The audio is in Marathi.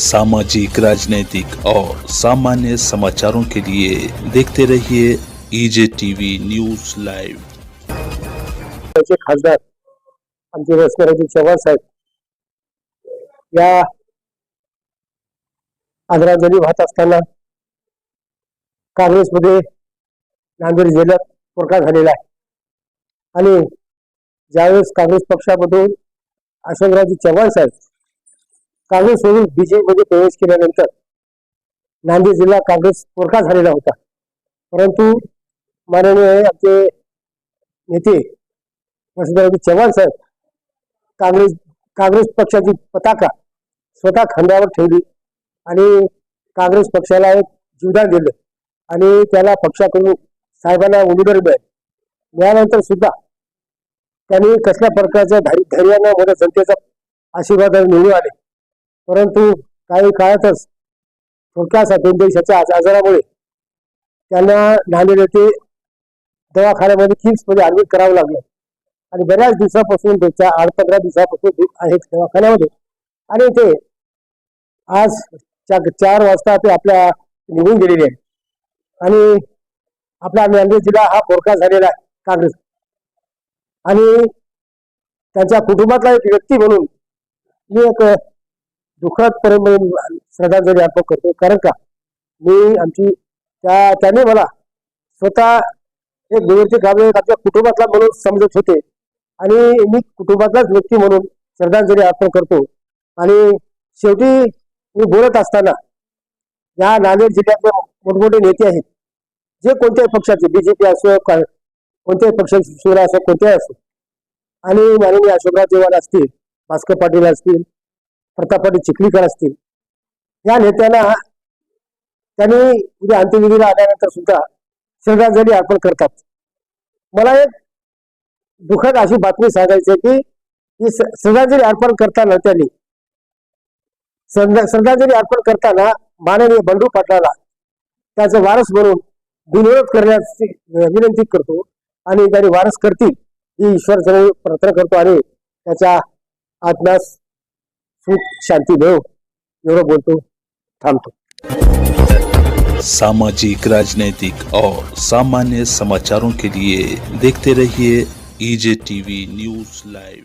सामाजिक राजनीतिक और सामान्य समाचारों के लिए देखते रहिए ईजे टीवी न्यूज लाइव त्याचे खासदार आमचे रस्त्याराजी चव्हाण साहेब या आदरांजली वाहत असताना काँग्रेसमध्ये नांदेड जिल्ह्यात प्रकार झालेला आहे. आणि ज्यावेळेस काँग्रेस पक्षामधून अशोकराजी चव्हाण साहेब काँग्रेस सोडून बीजेपीमध्ये प्रवेश केल्यानंतर नांदेड जिल्हा काँग्रेस पोरका झालेला होता. परंतु माननीय आमचे नेते वसुंधराजी चव्हाण साहेब काँग्रेस काँग्रेस पक्षाची पताका स्वतः खांद्यावर ठेवली आणि काँग्रेस पक्षाला एक जीवदान दिलं आणि त्याला पक्षाकडून साहेबांना उमेदवारी मिळाली. मिळाल्यानंतर सुद्धा त्यांनी कसल्या प्रकारच्या धैर्यानं मोठ्या जनतेचा आशीर्वाद निवडून आले. परंतु काही काळातच थोडक्यात देशाच्या आज- आजारामुळे त्यांना नांदेड येथे दवाखान्यामध्ये किम्समध्ये ऍडमिट करावं लागलं. आणि बऱ्याच दिवसापासून त्याच्या आठ पंधरा दिवसापासून ते आहेत दवाखान्यामध्ये. आणि ते आज चा- चार वाजता ते आपल्या निघून गेलेले आहे आणि आपला नांदेड जिल्हा हा फोरका झालेला आहे काँग्रेस. आणि त्यांच्या कुटुंबातला एक व्यक्ती म्हणून मी एक दुःखद परंपरे श्रद्धांजली अर्पण करतो कारण का? मी आमची त्या त्याने मला स्वतः एक निवृत्ती गावे आपल्या कुटुंबातला म्हणून समजत होते. आणि मी कुटुंबातलाच व्यक्ती म्हणून श्रद्धांजली अर्पण करतो. आणि शेवटी मी बोलत असताना या नांदेड जिल्ह्यातले मोठमोठे नेते आहेत. जे कोणत्याही पक्षाचे बीजेपी असो का- कोणत्याही पक्षाचे शिवरा असो कोणत्याही असो. आणि माननीय अशोकराव चव्हाण असतील भास्कर पाटील असतील प्रतापाने चिखलीकर असतील. या नेत्याला त्यांनी उद्या अंत्यविधीला आल्यानंतर सुद्धा श्रद्धांजली अर्पण करतात. मला एक दुःखद अशी बातमी सांगायची की ही श्रद्धांजली अर्पण करताना त्यांनी श्रद्धांजली अर्पण करताना माननीय बंडू पाटलाला त्याचं वारस म्हणून बिनविरोध करण्याची विनंती करतो आणि त्यांनी वारस करतील ही ईश्वर प्रार्थना करतो आणि त्याच्या आत्म्यास सुख शांती देव एवढं बोलतो थांबतो. सामाजिक राजनैतिक और सामान्य समाचारों के लिए देखते रहिए ईजे टीवी न्यूज लाइव